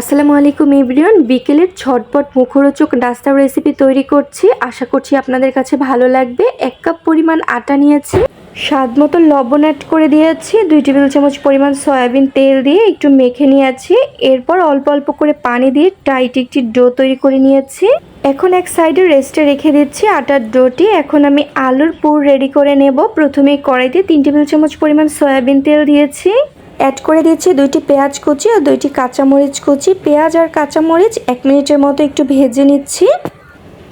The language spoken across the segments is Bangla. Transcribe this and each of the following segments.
আসসালামু আলাইকুম এভরিওয়ান। বিকেলের ঝটপট মুখরোচক নাস্তা রেসিপি তৈরি করছি। আশা করছি আপনাদের কাছে ভালো লাগবে। এক কাপ পরিমাণ আটা নিয়েছি। স্বাদ মতো লবণ অ্যাড করে দিয়েছি। দুই টেবিল চামচ পরিমাণ সয়াবিন তেল দিয়ে একটু মেখে নিয়েছি। এরপর অল্প অল্প করে পানি দিয়ে টাইট একটি ডো তৈরি করে নিয়েছি। এখন এক সাইডে রেস্টে রেখে দিচ্ছি আটার ডোটি এখন আমি আলুর পুর রেডি করে নেব। প্রথমে কড়াইতে তিন টেবিল চামচ পরিমাণ সয়াবিন তেল দিয়েছি। অ্যাড করে দিচ্ছি দুইটি পেঁয়াজ কুচি আর দুইটি কাঁচামরিচ কুচি। পেঁয়াজ আর কাঁচামরিচ এক মিনিটের মতো একটু ভেজে নিচ্ছি।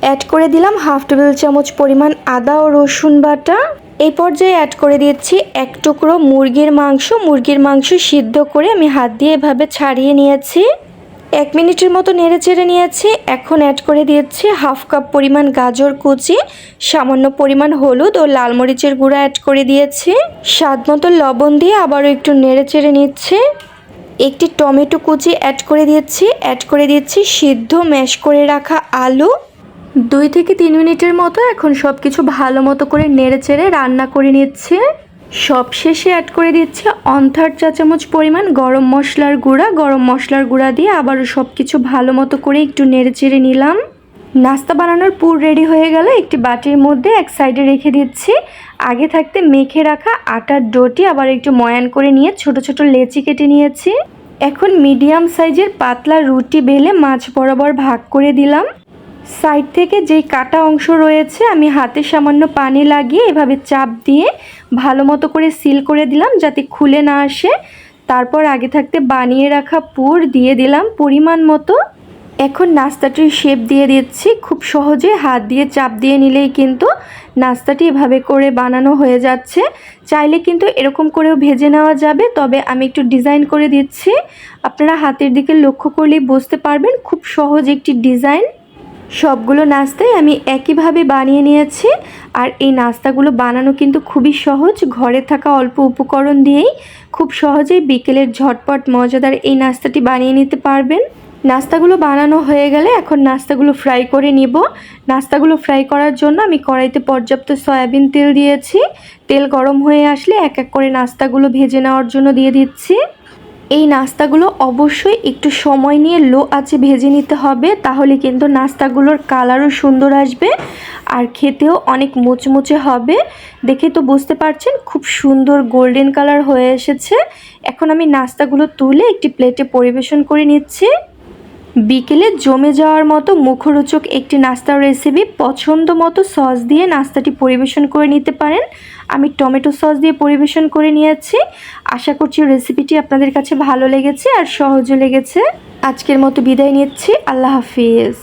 অ্যাড করে দিলাম হাফ টেবিল চামচ পরিমাণ আদা ও রসুন বাটা। এই পর্যায়ে অ্যাড করে দিচ্ছি এক টুকরো মুরগির মাংস। মুরগির মাংস সিদ্ধ করে আমি হাত দিয়ে এভাবে ছাড়িয়ে নিয়েছি। এক মিনিটের মতো নেড়ে চেড়ে নিয়েছি। এখন অ্যাড করে দিয়েছি হাফ কাপ পরিমাণ গাজর কুচি, সামান্য পরিমাণ হলুদ ও লাল মরিচের গুঁড়া অ্যাড করে দিয়েছি। স্বাদ মতো লবণ দিয়ে আবারও একটু নেড়ে চেড়ে নিচ্ছে। একটি টমেটো কুচি অ্যাড করে দিয়েছি। অ্যাড করে দিচ্ছি সিদ্ধ ম্যাশ করে রাখা আলু। দুই থেকে তিন মিনিটের মতো এখন সব কিছু ভালো মতো করে নেড়ে চেড়ে রান্না করে নিচ্ছে। সব শেষে অ্যাড করে দিচ্ছে অন্থার চা চামচ পরিমাণ, গরম মশলার গুঁড়া, গরম মশলার গুঁড়া দিয়ে আবারও সব কিছু ভালো মতো করে একটু নেড়ে চেড়ে নিলাম। নাস্তা বানানোর পুর রেডি হয়ে গেলে, একটি বাটির মধ্যে এক সাইডে রেখে দিচ্ছি। আগে থাকতে মেখে রাখা আটার ডোটি আবার একটু ময়ান করে নিয়ে ছোট ছোট লেচি কেটে নিয়েছি। এখন মিডিয়াম সাইজের পাতলা রুটি বেলে মাছ বরাবর ভাগ করে দিলাম। সাইড থেকে যেই কাটা অংশ রয়েছে, আমি হাতে সামান্য পানি লাগিয়ে এভাবে চাপ দিয়ে ভালো মতো করে সিল করে দিলাম যাতে খুলে না আসে। তারপর আগে থাকতে বানিয়ে রাখা পুর দিয়ে দিলাম পরিমাণ মতো। এখন নাস্তাটির শেপ দিয়ে দিচ্ছি। খুব সহজে হাত দিয়ে চাপ দিয়ে নিলেই কিন্তু নাস্তাটি এভাবে করে বানানো হয়ে যাচ্ছে। চাইলে কিন্তু এরকম করেও ভেজে নেওয়া যাবে, তবে আমি একটু ডিজাইন করে দিচ্ছি। আপনারা হাতের দিকে লক্ষ্য করলেই বুঝতে পারবেন, খুব সহজ একটি ডিজাইন। সবগুলো নাস্তাই আমি একইভাবে বানিয়ে নিয়েছি। আর এই নাস্তাগুলো বানানো কিন্তু খুবই সহজ। ঘরে থাকা অল্প উপকরণ দিয়েই খুব সহজেই বিকেলের ঝটপট মজাদার এই নাস্তাটি বানিয়ে নিতে পারবেন। নাস্তাগুলো বানানো হয়ে গেলে এখন নাস্তাগুলো ফ্রাই করে নিব। নাস্তাগুলো ফ্রাই করার জন্য আমি কড়াইতে পর্যাপ্ত সয়াবিন তেল দিয়েছি। তেল গরম হয়ে আসলে এক এক করে নাস্তাগুলো ভেজে নেওয়ার জন্য দিয়ে দিচ্ছি। এই নাস্তাগুলো অবশ্যই একটু সময় নিয়ে লো আছে ভেজে নিতে হবে, তাহলে কিন্তু নাস্তাগুলোর কালারও সুন্দর আসবে আর খেতেও অনেক মুচমুচে হবে। দেখে তো বুঝতে পারছেন, খুব সুন্দর গোল্ডেন কালার হয়ে এসেছে। এখন আমি নাস্তাগুলো তুলে একটি প্লেটে পরিবেশন করে নিচ্ছি। বিকেলে জমে যাওয়ার মতো মুখরোচক একটি নাস্তার রেসিপি পছন্দ মতো সস দিয়ে নাস্তাটি পরিবেশন করে নিতে পারেন। আমি টমেটো সস দিয়ে পরিবেশন করে নিয়েছি। আশা করছি রেসিপিটি আপনাদের কাছে ভালো লেগেছে আর সহজও লেগেছে। আজকের মতো বিদায় নিচ্ছি। আল্লাহ হাফিজ।